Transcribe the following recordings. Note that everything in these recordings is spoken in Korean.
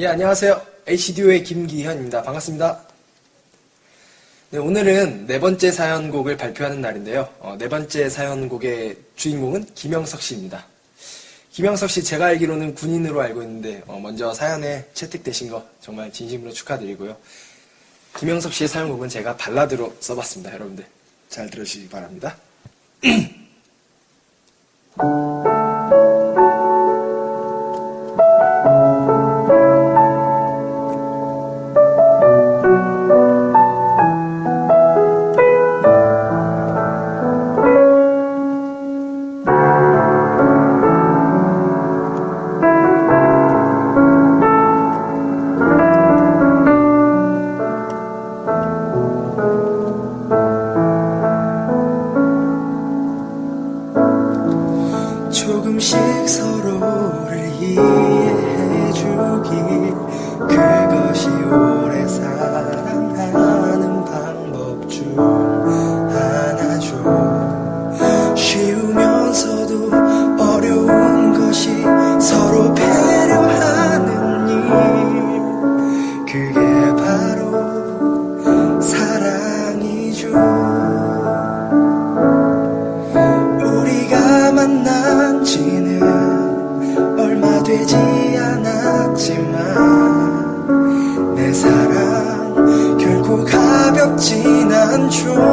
예, 안녕하세요. HDO의 김기현입니다. 반갑습니다. 네, 오늘은 네 번째 사연곡을 발표하는 날인데요. 어, 네 번째 사연곡의 주인공은 김영석 씨입니다. 김영석 씨, 제가 알기로는 군인으로 알고 있는데, 어, 먼저 사연에 채택되신 거 정말 진심으로 축하드리고요. 김영석 씨의 사연곡은 제가 발라드로 써봤습니다. 여러분들 잘 들으시기 바랍니다. 되지 않았지만 내 사랑 결코 가볍진 않죠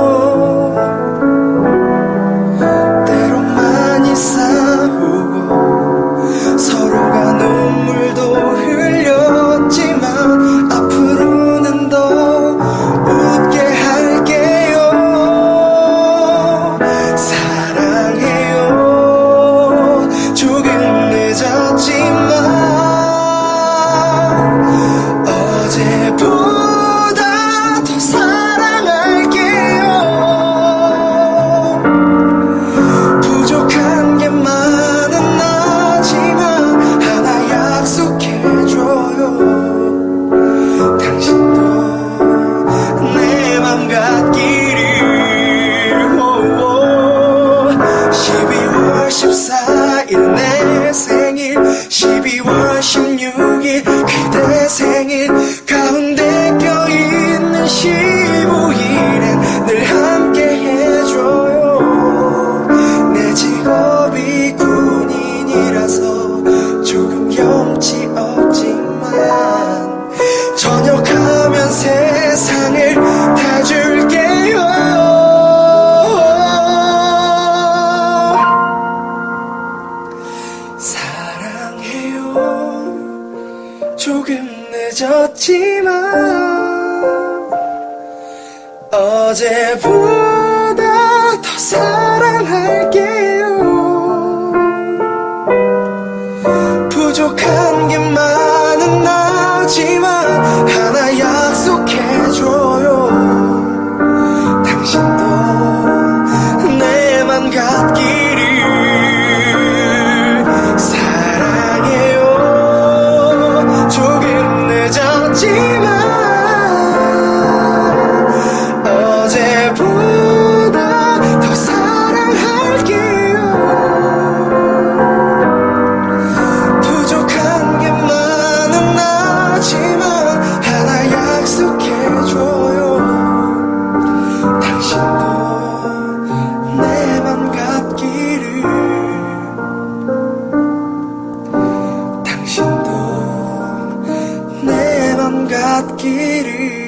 늦었지만 어제보다 더 사 adquirir.